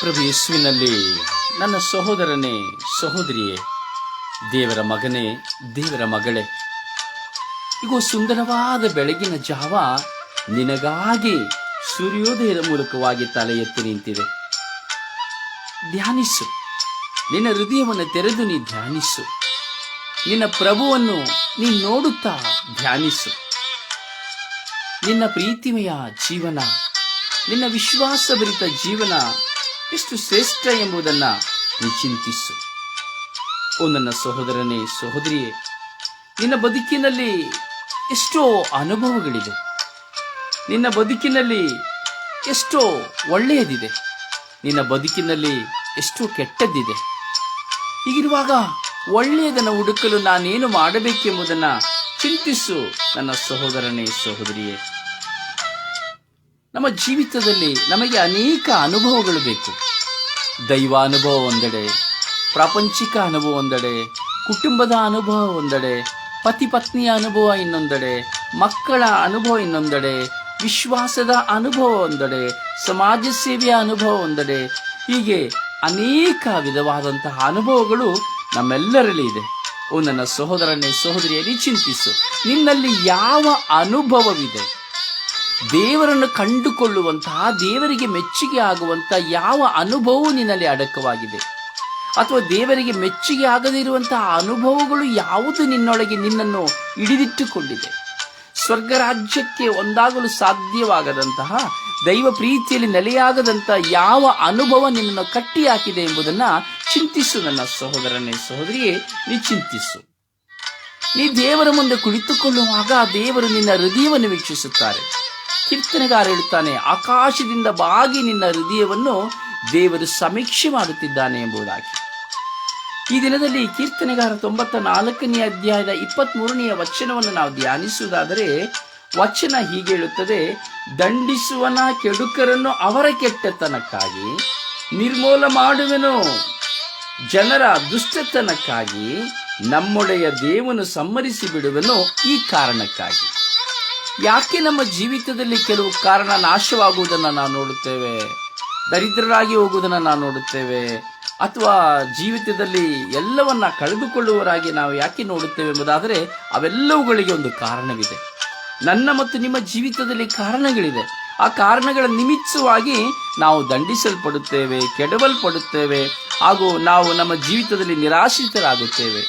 ಪ್ರಭು ಯೇಸುವಿನಲ್ಲಿ ನನ್ನ ಸಹೋದರನೇ, ಸಹೋದರಿಯೇ, ದೇವರ ಮಗನೇ, ದೇವರ ಮಗಳೇ, ಇಗೋ ಸುಂದರವಾದ ಬೆಳಗಿನ ಜಾವ ನಿನಗಾಗಿ ಸೂರ್ಯೋದಯದ ಮೂಲಕವಾಗಿ ತಲೆ ಎತ್ತಿ ನಿಂತಿದೆ. ಧ್ಯಾನಿಸು. ನಿನ್ನ ಹೃದಯವನ್ನು ತೆರೆದು ನೀ ಧ್ಯಾನಿಸು. ನಿನ್ನ ಪ್ರಭುವನ್ನು ನೀ ನೋಡುತ್ತಾ ಧ್ಯಾನಿಸು. ನಿನ್ನ ಪ್ರೀತಿಮಯ ಜೀವನ, ನಿನ್ನ ವಿಶ್ವಾಸಭರಿತ ಜೀವನ ಎಷ್ಟು ಶ್ರೇಷ್ಠ ಎಂಬುದನ್ನ ಚಿಂತಿಸು. ಓ ನನ್ನ ಸಹೋದರನೇ, ಸಹೋದರಿಯೇ, ನಿನ್ನ ಬದುಕಿನಲ್ಲಿ ಎಷ್ಟೋ ಅನುಭವಗಳಿದೆ. ನಿನ್ನ ಬದುಕಿನಲ್ಲಿ ಎಷ್ಟೋ ಒಳ್ಳೆಯದಿದೆ. ನಿನ್ನ ಬದುಕಿನಲ್ಲಿ ಎಷ್ಟೋ ಕೆಟ್ಟದ್ದಿದೆ. ಹೀಗಿರುವಾಗ ಒಳ್ಳೆಯದನ್ನು ಹುಡುಕಲು ನಾನೇನು ಮಾಡಬೇಕೆಂಬುದನ್ನು ಚಿಂತಿಸು ನನ್ನ ಸಹೋದರನೇ, ಸಹೋದರಿಯೇ. ನಮ್ಮ ಜೀವಿತದಲ್ಲಿ ನಮಗೆ ಅನೇಕ ಅನುಭವಗಳು ಬೇಕು. ದೈವ ಅನುಭವ ಒಂದೆಡೆ ಪ್ರಾಪಂಚಿಕ ಅನುಭವ ಒಂದೆಡೆ ಕುಟುಂಬದ ಅನುಭವ ಒಂದೆಡೆ ಪತಿ ಪತ್ನಿಯ ಅನುಭವ ಇನ್ನೊಂದೆಡೆ, ಮಕ್ಕಳ ಅನುಭವ ಇನ್ನೊಂದೆಡೆ, ವಿಶ್ವಾಸದ ಅನುಭವ ಒಂದೆಡೆ ಸಮಾಜ ಸೇವೆಯ ಅನುಭವ ಒಂದೆಡೆ ಹೀಗೆ ಅನೇಕ ವಿಧವಾದಂತಹ ಅನುಭವಗಳು ನಮ್ಮೆಲ್ಲರಲ್ಲಿ ಇದೆ. ಓ ನನ್ನ ಸಹೋದರನೇ, ಸಹೋದರಿಯರಿ ಚಿಂತಿಸು. ನಿನ್ನಲ್ಲಿ ಯಾವ ಅನುಭವವಿದೆ? ದೇವರನ್ನು ಕಂಡುಕೊಳ್ಳುವಂತಹ, ದೇವರಿಗೆ ಮೆಚ್ಚುಗೆ ಆಗುವಂತಹ ಯಾವ ಅನುಭವವು ನಿನ್ನಲ್ಲಿ ಅಡಕವಾಗಿದೆ. ಅಥವಾ ದೇವರಿಗೆ ಮೆಚ್ಚುಗೆ ಆಗದೇ ಇರುವಂತಹ ಅನುಭವಗಳು ಯಾವುದು ನಿನ್ನೊಳಗೆ ನಿನ್ನನ್ನು ಹಿಡಿದಿಟ್ಟುಕೊಂಡಿದೆ. ಸ್ವರ್ಗ ರಾಜ್ಯಕ್ಕೆ ಒಂದಾಗಲು ಸಾಧ್ಯವಾಗದಂತಹ, ದೈವ ಪ್ರೀತಿಯಲ್ಲಿ ನೆಲೆಯಾಗದಂತಹ ಯಾವ ಅನುಭವ ನಿನ್ನನ್ನು ಕಟ್ಟಿ ಹಾಕಿದೆ ಎಂಬುದನ್ನ ಚಿಂತಿಸು ನನ್ನ ಸಹೋದರನೇ ಸಹೋದರಿಯೇ, ನೀ ಚಿಂತಿಸು. ನೀ ದೇವರ ಮುಂದೆ ಕುಳಿತುಕೊಳ್ಳುವಾಗ ದೇವರು ನಿನ್ನ ಹೃದಯವನ್ನು ವೀಕ್ಷಿಸುತ್ತಾರೆ. ಕೀರ್ತನೆಗಾರ ಹೇಳುತ್ತಾನೆ, ಆಕಾಶದಿಂದ ಬಾಗಿ ನಿನ್ನ ಹೃದಯವನ್ನು ದೇವರು ಸಮೀಕ್ಷೆ ಮಾಡುತ್ತಿದ್ದಾನೆ ಎಂಬುದಾಗಿ. ಈ ದಿನದಲ್ಲಿ ಕೀರ್ತನೆಗಾರ ತೊಂಬತ್ತ ನಾಲ್ಕನೇ ಅಧ್ಯಾಯದ ಇಪ್ಪತ್ತ್ ಮೂರನೆಯ ವಚನವನ್ನು ನಾವು ಧ್ಯಾನಿಸುವುದಾದರೆ, ವಚನ ಹೀಗೆ ಹೇಳುತ್ತದೆ, ದಂಡಿಸುವನ ಕೆಡುಕರನ್ನು ಅವರ ಕೆಟ್ಟತನಕ್ಕಾಗಿ, ನಿರ್ಮೂಲ ಮಾಡುವೆನು ಜನರ ದುಷ್ಟತನಕ್ಕಾಗಿ, ನಮ್ಮೊಡೆಯ ದೇವನು ಸಮ್ಮರಿಸಿ ಬಿಡುವನು ಈ ಕಾರಣಕ್ಕಾಗಿ. ಯಾಕೆ ನಮ್ಮ ಜೀವಿತದಲ್ಲಿ ಕೆಲವು ಕಾರಣ ನಾಶವಾಗುವುದನ್ನು ನಾವು ನೋಡುತ್ತೇವೆ? ದರಿದ್ರರಾಗಿ ಹೋಗುವುದನ್ನು ನಾವು ನೋಡುತ್ತೇವೆ? ಅಥವಾ ಜೀವಿತದಲ್ಲಿ ಎಲ್ಲವನ್ನ ಕಳೆದುಕೊಳ್ಳುವರಾಗಿ ನಾವು ಯಾಕೆ ನೋಡುತ್ತೇವೆ ಎಂಬುದಾದರೆ ಅವೆಲ್ಲವುಗಳಿಗೆ ಒಂದು ಕಾರಣವಿದೆ. ನನ್ನ ಮತ್ತು ನಿಮ್ಮ ಜೀವಿತದಲ್ಲಿ ಕಾರಣಗಳಿದೆ. ಆ ಕಾರಣಗಳ ನಿಮಿತ್ತವಾಗಿ ನಾವು ದಂಡಿಸಲ್ಪಡುತ್ತೇವೆ, ಕೆಡವಲ್ಪಡುತ್ತೇವೆ, ಹಾಗೂ ನಾವು ನಮ್ಮ ಜೀವಿತದಲ್ಲಿ ನಿರಾಶ್ರಿತರಾಗುತ್ತೇವೆ.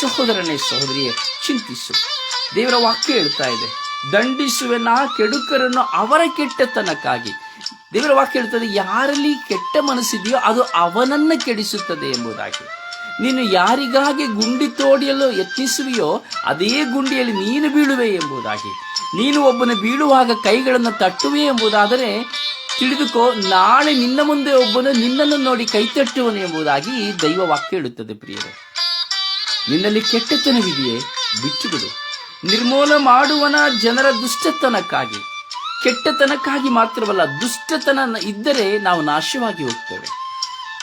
ಸಹೋದರನೇ ಸಹೋದರಿಯೇ, ಚಿಂತಿಸು. ದೇವರ ವಾಕ್ಯ ಹೇಳ್ತಾ ಇದೆ. ದಂಡಿಸುವೆನ ಕೆಡುಕರನ್ನು ಅವರ ಕೆಟ್ಟತನಕ್ಕಾಗಿ. ದೇವರ ವಾಕ್ಯ ಹೇಳ್ತದೆ, ಯಾರಲ್ಲಿ ಕೆಟ್ಟ ಮನಸ್ಸಿದೆಯೋ ಅದು ಅವನನ್ನ ಕೆಡಿಸುತ್ತದೆ ಎಂಬುದಾಗಿ. ನೀನು ಯಾರಿಗಾಗಿ ಗುಂಡಿ ತೋಡಿಯಲು ಯತ್ನಿಸುವೆಯೋ ಅದೇ ಗುಂಡಿಯಲ್ಲಿ ನೀನು ಬೀಳುವೆ ಎಂಬುದಾಗಿ. ನೀನು ಒಬ್ಬನ ಬೀಳುವಾಗ ಕೈಗಳನ್ನು ತಟ್ಟುವೆ ಎಂಬುದಾದರೆ, ತಿಳಿದುಕೋ, ನಾಳೆ ನಿನ್ನ ಮುಂದೆ ಒಬ್ಬನು ನಿನ್ನನ್ನು ನೋಡಿ ಕೈ ತಟ್ಟುವನು ಎಂಬುದಾಗಿ ದೈವ ವಾಕ್ಯ ಹೇಳುತ್ತದೆ ಪ್ರಿಯರೇ. ನಿನ್ನಲ್ಲಿ ಕೆಟ್ಟತನವಿದೆಯೇ? ಬಿಟ್ಟುಬಿಡು ನಿರ್ಮೂಲ ಮಾಡುವನ ಜನರ ದುಷ್ಟತನಕ್ಕಾಗಿ, ಕೆಟ್ಟತನಕ್ಕಾಗಿ ಮಾತ್ರವಲ್ಲ, ದುಷ್ಟತನ ಇದ್ದರೆ ನಾವು ನಾಶವಾಗಿ ಹೋಗ್ತೇವೆ.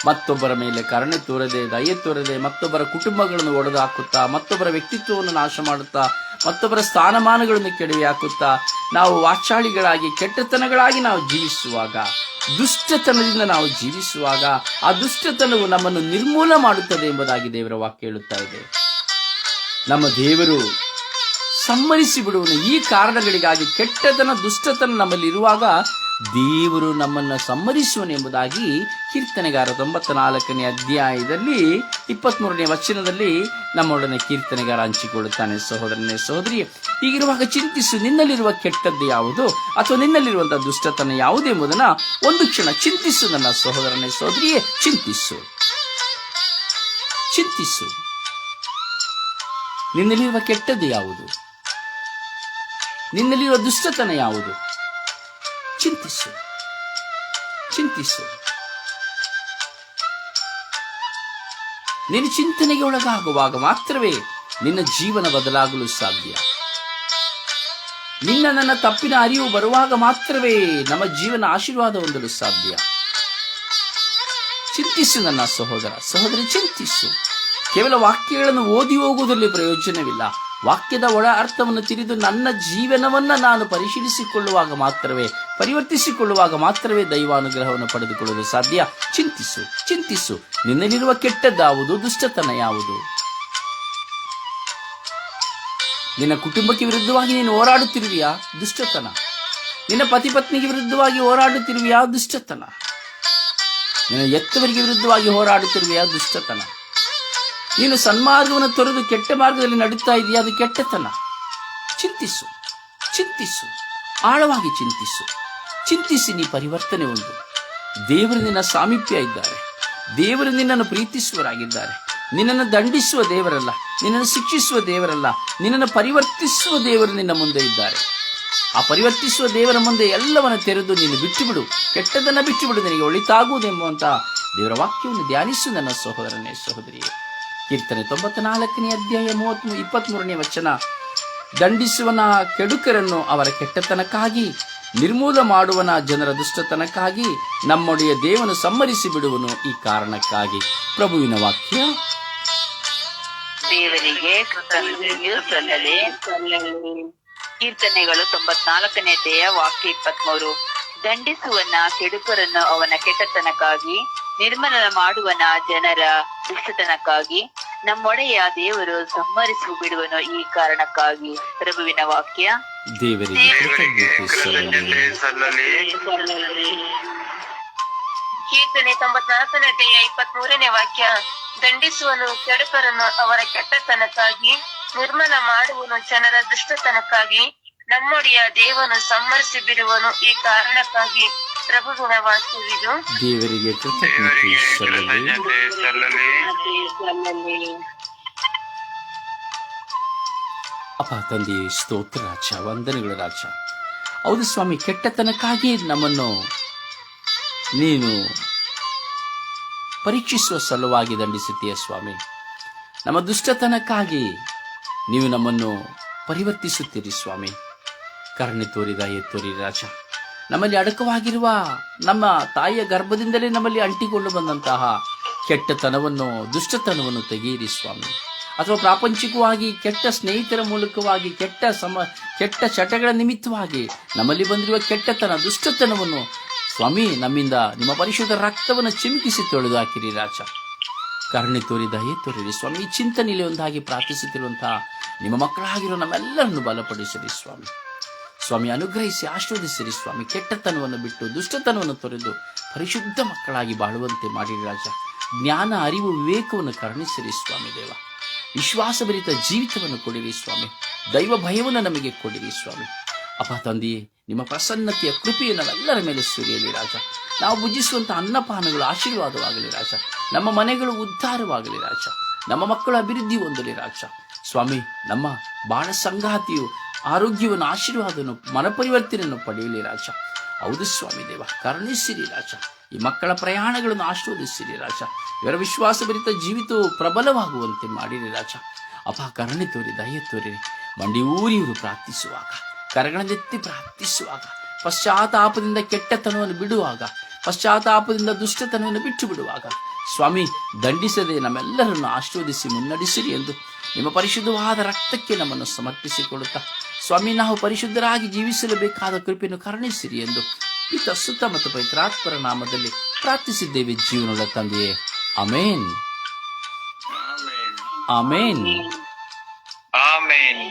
ಮತ್ತೊಬ್ಬರ ಮೇಲೆ ಕರುಣೆ ತೋರದೆ, ದಯೆ ತೋರದೆ, ಮತ್ತೊಬ್ಬರ ಕುಟುಂಬಗಳನ್ನು ಒಡೆದು ಹಾಕುತ್ತಾ ಮತ್ತೊಬ್ಬರ ವ್ಯಕ್ತಿತ್ವವನ್ನು ನಾಶ ಮಾಡುತ್ತಾ ಮತ್ತೊಬ್ಬರ ಸ್ಥಾನಮಾನಗಳನ್ನು ಕೆಡವಿ ಹಾಕುತ್ತಾ ನಾವು ವಾಚಾಳಿಗಳಾಗಿ, ಕೆಟ್ಟತನಗಳಾಗಿ ನಾವು ಜೀವಿಸುವಾಗ, ದುಷ್ಟತನದಿಂದ ನಾವು ಜೀವಿಸುವಾಗ, ಆ ದುಷ್ಟತನವು ನಮ್ಮನ್ನು ನಿರ್ಮೂಲ ಮಾಡುತ್ತದೆ ಎಂಬುದಾಗಿ ದೇವರ ವಾಕ್ಯ ಹೇಳುತ್ತಾ ಇದೆ. ನಮ್ಮ ದೇವರು ಸಮ್ಮರಿಸಿ ಬಿಡುವನು ಈ ಕಾರಣಗಳಿಗಾಗಿ ಕೆಟ್ಟತನ, ದುಷ್ಟತನ ನಮ್ಮಲ್ಲಿ ಇರುವಾಗ ದೇವರು ನಮ್ಮನ್ನು ಸಮ್ಮರಿಸುವನು ಎಂಬುದಾಗಿ ಕೀರ್ತನೆಗಾರ ತೊಂಬತ್ತ ನಾಲ್ಕನೇ ಅಧ್ಯಾಯದಲ್ಲಿ, ಇಪ್ಪತ್ಮೂರನೇ ವಚನದಲ್ಲಿ ನಮ್ಮೊಡನೆ ಕೀರ್ತನೆಗಾರ ಹಂಚಿಕೊಳ್ಳುತ್ತಾನೆ. ಸಹೋದರನೇ, ಸಹೋದರಿ ಈಗಿರುವಾಗ ಚಿಂತಿಸು, ನಿನ್ನಲ್ಲಿರುವ ಕೆಟ್ಟದ್ದು ಯಾವುದು ಅಥವಾ ನಿನ್ನಲ್ಲಿರುವಂತಹ ದುಷ್ಟತನ ಯಾವುದು ಎಂಬುದನ್ನು ಒಂದು ಕ್ಷಣ ಚಿಂತಿಸು ನನ್ನ ಸಹೋದರನೇ, ಸಹೋದರಿಯೇ, ಚಿಂತಿಸು. ಚಿಂತಿಸು. ನಿನ್ನಲ್ಲಿರುವ ಕೆಟ್ಟದ್ದು ಯಾವುದು? ನಿನ್ನಲ್ಲಿರುವ ದುಷ್ಟತನ ಯಾವುದು? ಚಿಂತಿಸು. ಚಿಂತಿಸು. ನಿನ್ನ ಚಿಂತನೆಗೆ ಒಳಗಾಗುವಾಗ ಮಾತ್ರವೇ ನಿನ್ನ ಜೀವನ ಬದಲಾಗಲು ಸಾಧ್ಯ. ನಿನ್ನ ನನ್ನ ತಪ್ಪಿನ ಅರಿವು ಬರುವಾಗ ಮಾತ್ರವೇ ನಮ್ಮ ಜೀವನ ಆಶೀರ್ವಾದ ಹೊಂದಲು ಸಾಧ್ಯ. ಚಿಂತಿಸು ನನ್ನ ಸಹೋದರ. ಸಹೋದರಿ, ಚಿಂತಿಸು. ಕೇವಲ ವಾಕ್ಯಗಳನ್ನು ಓದಿ ಹೋಗುವುದರಲ್ಲಿ ಪ್ರಯೋಜನವಿಲ್ಲ. ವಾಕ್ಯದ ಒಳ ಅರ್ಥವನ್ನು ತಿಳಿದು ನನ್ನ ಜೀವನವನ್ನ ನಾನು ಪರಿಶೀಲಿಸಿಕೊಳ್ಳುವಾಗ ಮಾತ್ರವೇ, ಪರಿವರ್ತಿಸಿಕೊಳ್ಳುವಾಗ ಮಾತ್ರವೇ ದೈವಾನುಗ್ರಹವನ್ನು ಪಡೆದುಕೊಳ್ಳಲು ಸಾಧ್ಯ? ಚಿಂತಿಸು ಚಿಂತಿಸು. ನಿನ್ನಲ್ಲಿರುವ ಕೆಟ್ಟದ್ದಾವುದು, ದುಷ್ಟತನ ಯಾವುದು? ನಿನ್ನ ಕುಟುಂಬಕ್ಕೆ ವಿರುದ್ಧವಾಗಿ ನೀನು ಹೋರಾಡುತ್ತಿರುವಿಯಾ? ದುಷ್ಟತನ. ನಿನ್ನ ಪತಿ ಪತ್ನಿಗೆ ವಿರುದ್ಧವಾಗಿ ಹೋರಾಡುತ್ತಿರುವಿಯಾ? ದುಷ್ಟತನ. ನಿನ್ನ ಎತ್ತವರಿಗೆ ವಿರುದ್ಧವಾಗಿ ಹೋರಾಡುತ್ತಿರುವೆಯಾ? ದುಷ್ಟತನ. ನೀನು ಸನ್ಮಾರ್ಗವನ್ನು ತೊರೆದು ಕೆಟ್ಟ ಮಾರ್ಗದಲ್ಲಿ ನಡೀತಾ ಇದೆಯಾ, ಅದು ಕೆಟ್ಟತನ. ಚಿಂತಿಸು ಚಿಂತಿಸು, ಆಳವಾಗಿ ಚಿಂತಿಸು. ಚಿಂತಿಸಿ ನೀ ಪರಿವರ್ತನೆ ಉಂಟು. ದೇವರು ನಿನ್ನ ಸಾಮೀಪ್ಯ ಇದ್ದಾರೆ. ದೇವರು ನಿನ್ನನ್ನು ಪ್ರೀತಿಸುವರಾಗಿದ್ದಾರೆ ನಿನ್ನನ್ನು ದಂಡಿಸುವ ದೇವರಲ್ಲ, ನಿನ್ನನ್ನು ಶಿಕ್ಷಿಸುವ ದೇವರಲ್ಲ, ನಿನ್ನನ್ನು ಪರಿವರ್ತಿಸುವ ದೇವರು ನಿನ್ನ ಮುಂದೆ ಇದ್ದಾರೆ. ಆ ಪರಿವರ್ತಿಸುವ ದೇವರ ಮುಂದೆ ಎಲ್ಲವನ್ನು ತೆರೆದು ನೀನು ಬಿಟ್ಟುಬಿಡು. ಕೆಟ್ಟದನ್ನು ಬಿಟ್ಟುಬಿಡು ಬಿಟ್ಟು ಬಿಡು ನಿನಗೆ ಒಳಿತಾಗುವುದೆಂಬುವಂತಹ ದೇವರ ವಾಕ್ಯವನ್ನು ಧ್ಯಾನಿಸು ನನ್ನ ಸಹೋದರನೇ, ಸಹೋದರಿಯೇ. ಕೀರ್ತನೆ ತೊಂಬತ್ತ ನಾಲ್ಕನೇ ಅಧ್ಯಾಯ ಮೂವತ್ತ್ ಇಪ್ಪತ್ಮೂರನೇ ವಚನ. ದಂಡಿಸುವನ ಕೆಡುಕರನ್ನು ಅವರ ಕೆಟ್ಟತನಕ್ಕಾಗಿ, ನಿರ್ಮೂಲ ಮಾಡುವನ ಜನರ ದುಷ್ಟತನಕ್ಕಾಗಿ ನಮ್ಮೊಡೆಯ ದೇವನು ಸಮ್ಮರಿಸಿ ಬಿಡುವನು ಈ ಕಾರಣಕ್ಕಾಗಿ. ಪ್ರಭುವಿನ ವಾಕ್ಯ. ದೇವರಿಗೆ ಕೀರ್ತನೆಗಳು ತೊಂಬತ್ನಾಲ್ಕನೇ ದೇಹ ವಾಕ್ಯ ಇಪ್ಪತ್ಮೂರು. ದಂಡಿಸುವನ ಕೆಡುಕರನ್ನು ಅವನ ಕೆಟ್ಟತನಕ್ಕಾಗಿ ನಿರ್ಮಲ ಮಾಡುವನ ಜನರ ದುಷ್ಟತನಕ್ಕಾಗಿ ನಮ್ಮೊಡೆಯ ದೇವರು ಸಂಹರಿಸಿ ಬಿಡುವನು ಈ ಕಾರಣಕ್ಕಾಗಿ. ಪ್ರಭುವಿನ ವಾಕ್ಯ. ದೇವರಿಗೆ ಕೀರ್ತನೆ ತೊಂಬತ್ನಾಲ್ಕನೇ ಅಧ್ಯಾಯ ಇಪ್ಪತ್ತ್ ಮೂರನೇ ವಾಕ್ಯ. ದಂಡಿಸುವನು ಕೆಡುಕರನ್ನು ಅವರ ಕೆಟ್ಟತನಕ್ಕಾಗಿ ನಿರ್ಮಲ ಮಾಡುವನು ಜನರ ದುಷ್ಟತನಕ್ಕಾಗಿ ನಮ್ಮೊಡೆಯ ದೇವನು ಸಂಹರಿಸಿ ಬಿಡುವನು ಈ ಕಾರಣಕ್ಕಾಗಿ. ದೇವರಿಗೆ ಅಪ್ಪ ತಂದೆ, ಸ್ತೋತ್ರ, ರಾಜ, ವಂದನೆಗಳು ರಾಜ. ಹೌದು ಸ್ವಾಮಿ, ಕೆಟ್ಟತನಕ್ಕಾಗಿ ನಮ್ಮನ್ನು ನೀನು ಪರೀಕ್ಷಿಸುವ ಸಲುವಾಗಿ ದಂಡಿಸುತ್ತೀಯ ಸ್ವಾಮಿ. ನಮ್ಮ ದುಷ್ಟತನಕ್ಕಾಗಿ ನೀವು ನಮ್ಮನ್ನು ಪರಿವರ್ತಿಸುತ್ತೀರಿ ಸ್ವಾಮಿ. ಕರ್ಣಿ ತೋರಿದ, ಎತ್ತೋರಿ ರಾಜ. ನಮ್ಮಲ್ಲಿ ಅಡಕವಾಗಿರುವ ನಮ್ಮ ತಾಯಿಯ ಗರ್ಭದಿಂದಲೇ ನಮ್ಮಲ್ಲಿ ಅಂಟಿಕೊಂಡು ಬಂದಂತಹ ಕೆಟ್ಟತನವನ್ನು, ದುಷ್ಟತನವನ್ನು ತೆಗೆಯಿರಿ ಸ್ವಾಮಿ. ಅಥವಾ ಪ್ರಾಪಂಚಿಕವಾಗಿ ಕೆಟ್ಟ ಸ್ನೇಹಿತರ ಮೂಲಕವಾಗಿ, ಕೆಟ್ಟ ಸಮ, ಕೆಟ್ಟ ಚಟಗಳ ನಿಮಿತ್ತವಾಗಿ ನಮ್ಮಲ್ಲಿ ಬಂದಿರುವ ಕೆಟ್ಟತನ, ದುಷ್ಟತನವನ್ನು ಸ್ವಾಮಿ, ನಮ್ಮಿಂದ ನಿಮ್ಮ ಪರಿಶುದ್ಧ ರಕ್ತವನ್ನು ಚಿಮುಕಿಸಿ ತೊಳೆದು ಹಾಕಿರಿ ರಾಜ. ಕರುಣೆ ತೋರಿ, ದಯೆ ತೋರಿರಿ ಸ್ವಾಮಿ. ಚಿಂತನೆಯಲ್ಲಿ ಒಂದಾಗಿ ಪ್ರಾರ್ಥಿಸುತ್ತಿರುವಂತಹ ನಿಮ್ಮ ಮಕ್ಕಳಾಗಿರೋ ನಮ್ಮೆಲ್ಲರನ್ನು ಬಲಪಡಿಸಿರಿ ಸ್ವಾಮಿ. ಸ್ವಾಮಿ ಅನುಗ್ರಹಿಸಿ ಆಶೀರ್ವದಿಸಿರಿ ಸ್ವಾಮಿ. ಕೆಟ್ಟತನವನ್ನು ಬಿಟ್ಟು ದುಷ್ಟತನವನ್ನು ತೊರೆದು ಪರಿಶುದ್ಧ ಮಕ್ಕಳಾಗಿ ಬಾಳುವಂತೆ ಮಾಡಿರಿ ರಾಜ. ಜ್ಞಾನ, ಅರಿವು, ವಿವೇಕವನ್ನು ಕರುಣಿಸಿರಿ ಸ್ವಾಮಿ ದೇವ. ವಿಶ್ವಾಸಭರಿತ ಜೀವಿತವನ್ನು ಕೊಡಿರಿ ಸ್ವಾಮಿ. ದೈವ ಭಯವನ್ನು ನಮಗೆ ಕೊಡಿರಿ ಸ್ವಾಮಿ. ಅಪ್ಪ ತಂದೆಯೇ, ನಿಮ್ಮ ಪ್ರಸನ್ನತೆಯ ಕೃಪೆಯು ನಾವೆಲ್ಲರ ಮೇಲೆ ಸುರಿಯಲಿ ರಾಜ. ನಾವು ಭುಜಿಸುವಂತಹ ಅನ್ನಪಾನಗಳು ಆಶೀರ್ವಾದವಾಗಲಿ ರಾಜ. ನಮ್ಮ ಮನೆಗಳು ಉದ್ಧಾರವಾಗಲಿ ರಾಜ. ನಮ್ಮ ಮಕ್ಕಳ ಅಭಿವೃದ್ಧಿ ಹೊಂದಲಿ ರಾಜ. ಸ್ವಾಮಿ, ನಮ್ಮ ಬಾಳ ಸಂಗಾತಿಯು ಆರೋಗ್ಯವನ್ನು ಆಶೀರ್ವಾದವನ್ನು ಮನಪರಿವರ್ತನೆಯನ್ನು ಪಡೆಯಲಿ ರಾಜ. ಹೌದು ಸ್ವಾಮಿ ದೇವ, ಕರುಣಿಸಿರಿ ರಾಜ. ಈ ಮಕ್ಕಳ ಪ್ರಯಾಣಗಳನ್ನು ಆಶೀರ್ವದಿಸಿರಿ ರಾಜ. ಇವರ ವಿಶ್ವಾಸಭರಿತ ಜೀವಿತವು ಪ್ರಬಲವಾಗುವಂತೆ ಮಾಡಿರಿ ರಾಜ. ಅಪ ಕರುಣೆ ತೋರಿ, ದಯ ತೋರಿರಿ. ಮಂಡಿ ಊರಿ ಇವರು ಪ್ರಾರ್ಥಿಸುವಾಗ ಕರಗಳನ್ನೆತ್ತಿ ಪ್ರಾರ್ಥಿಸುವಾಗ, ಪಶ್ಚಾತ್ತಾಪದಿಂದ ಕೆಟ್ಟತನವನ್ನು ಬಿಡುವಾಗ, ಪಶ್ಚಾತ್ತಾಪದಿಂದ ದುಷ್ಟತನವನ್ನು ಬಿಟ್ಟು ಬಿಡುವಾಗ ಸ್ವಾಮಿ ದಂಡಿಸದೆ ನಮ್ಮೆಲ್ಲರನ್ನು ಆಶೀರ್ವದಿಸಿ ಮುನ್ನಡೆಸಿರಿ ಎಂದು ನಿಮ್ಮ ಪರಿಶುದ್ಧವಾದ ರಕ್ತಕ್ಕೆ ನಮ್ಮನ್ನು ಸಮರ್ಪಿಸಿಕೊಳ್ಳುತ್ತಾ ಸ್ವಾಮಿ ನಾವು ಪರಿಶುದ್ಧರಾಗಿ ಜೀವಿಸಲೇಬೇಕಾದ ಕೃಪೆಯನ್ನು ಕರುಣಿಸಿರಿ ಎಂದು ಪಿತ ಸುತ್ತ ಮತ್ತು ಪವಿತ್ರಾತ್ಮರ ನಾಮದಲ್ಲಿ ಪ್ರಾರ್ಥಿಸಿದ್ದೇವೆ ಜೀವನದ ತಂದೆಯೇ. Amen amen amen.